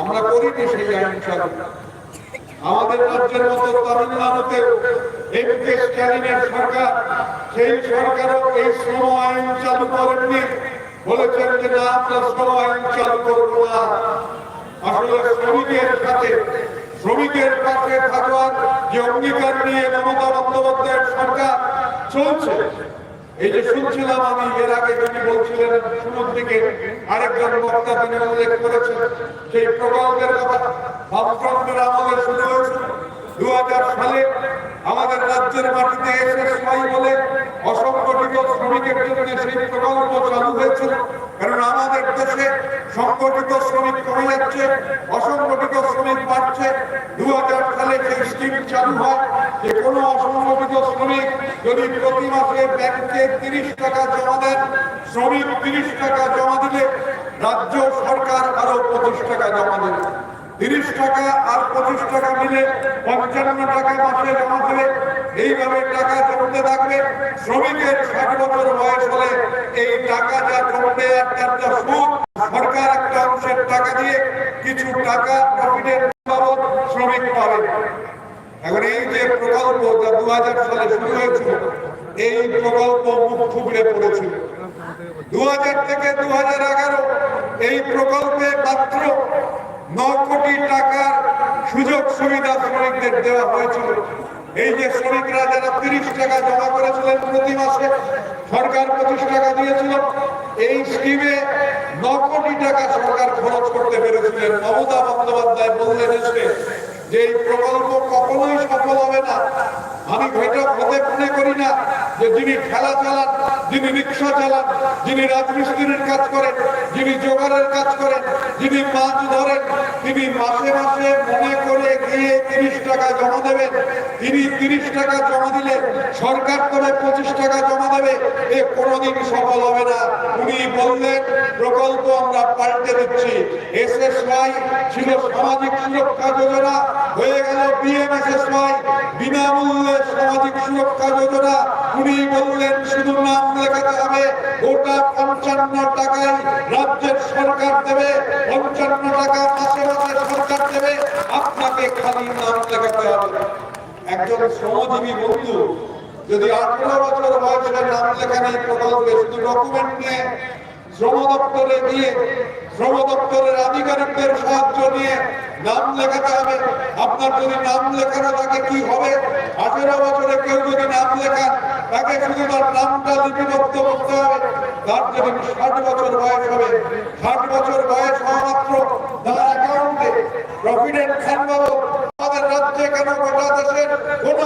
আমরা করিনি সেই আইন আমাদের রাজ্যের মতো তামিলনাড়ুতে সরকার, সেই সরকারও এই শ্রম আইন চালু করেননি। বলেছেন যে না, আমরা শ্রম আইন চালু করব না। আসলে শ্রমিকের সাথে, শ্রমিকের পাশে থাকার যে অঙ্গীকার নিয়ে মমতা বন্দ্যোপাধ্যায়ের সরকার চলছে এই যে শুনছিলাম আমি এর আগে যিনি বলছিলেন শুরুর দিকে, আরেকজন বক্তা তিনি উল্লেখ করেছেন, সেই প্রকল্পের কথা বামফ্রন্টের আমলে শুরু হয়েছিল দু সালে আমাদের রাজ্যের মাটিতে এসে সবাই বলে অসংগঠিত শ্রমিকের জন্য সেই প্রকল্প চালু হয়েছিল কারণ আমাদের দেশে সংগঠিত শ্রমিক কমে যাচ্ছে, অসংগঠিত শ্রমিক বাড়ছে। দু হাজার সালে সেই স্কিম চালু হয়, যে কোনো অসংগঠিত শ্রমিক যদি প্রতি মাসে ব্যাংকে তিরিশ টাকা জমা দেন, শ্রমিক তিরিশ টাকা জমা দিলে রাজ্য সরকার আরও পঁচিশ টাকা জমা দেবে। তিরিশ টাকা আর পঁচিশ টাকা মিলে পঞ্চান্ন টাকা মাসে জমা দেবে। এইভাবে টাকা জমতে থাকবে। শ্রমিকের ষাট বছর বয়স হলে এই টাকা যা জমবে আর তার যা সুদ, সরকার একটা অংশের টাকা দিয়ে কিছু টাকা প্রফিটের বাবদ শ্রমিক পাবে এখন এই যে প্রকল্প যা দু সালে শুরু হয়েছিল, এই প্রকল্প মুখ থুবড়ে পড়েছিল দু থেকে দু এই প্রকল্পে মাত্র ন কোটি টাকার সুযোগ সুবিধা শ্রমিকদের দেওয়া হয়েছিল। এই যে শ্রমিকরা যারা তিরিশ টাকা জমা করেছিলেন প্রতি মাসে, সরকার পঁচিশ টাকা দিয়েছিল, এই স্কিমে ন কোটি টাকা সরকার খরচ করতে পেরেছিলেন। মমতা বন্দ্যোপাধ্যায় বললেন এসে যে এই প্রকল্প কখনোই সফল হবে না। আমি ঘটক হতে মনে করি না যে যিনি খেলা চালান, যিনি রিক্সা চালান, যিনি রাজমিস্ত্রির কাজ করেন, যিনি জোগাড়ের কাজ করেন, যিনি মাছ ধরেন, তিনি মাসে মাসে মনে করে গিয়ে তিরিশ টাকা জমা দেবেন। তিনি তিরিশ টাকা জমা দিলে সরকার তবে পঁচিশ টাকা জমা দেবে। এ কোনোদিন সফল হবে না। উনি বললেন, প্রকল্প আমরা পাল্টে দিচ্ছি। এসএসওয়াই ছিল সামাজিক সুরক্ষা যোজনা, হয়ে গেল সামাজিক সুরক্ষা উনি বললেন, শুধু নাম লেখাতে হবে, গোটা পঞ্চান্ন টাকায় রাজ্যের সরকার দেবে, পঞ্চান্ন টাকা মাসে মাসে সরকার দেবে, আপনাকে খালি নাম লেখাতে হবে। একজন শ্রমজীবী বন্ধু যদি আঠারো বছর বয়সে নাম লেখা নেই, প্রকল্পে শুধু ডকুমেন্ট নিয়ে, শ্রম দপ্তরে গিয়ে, শ্রম দপ্তরের আধিকারিকদের সাহায্য নিয়ে নাম লেখাতে হবে। আপনার যদি নাম লেখানো থাকে, কি হবে? আঠেরো বছরে কেউ যদি নাম লেখান তাকে শুধু তার নামটা লিপিবদ্ধ করতে হবে। তার যদি ষাট বছর বয়স হবে, ষাট বছর বয়স হওয়া মাত্র তার অ্যাকাউন্টে প্রভিডেন্ট ফান্ড আমাদের রাজ্যে কেন গোটা দেশের কোন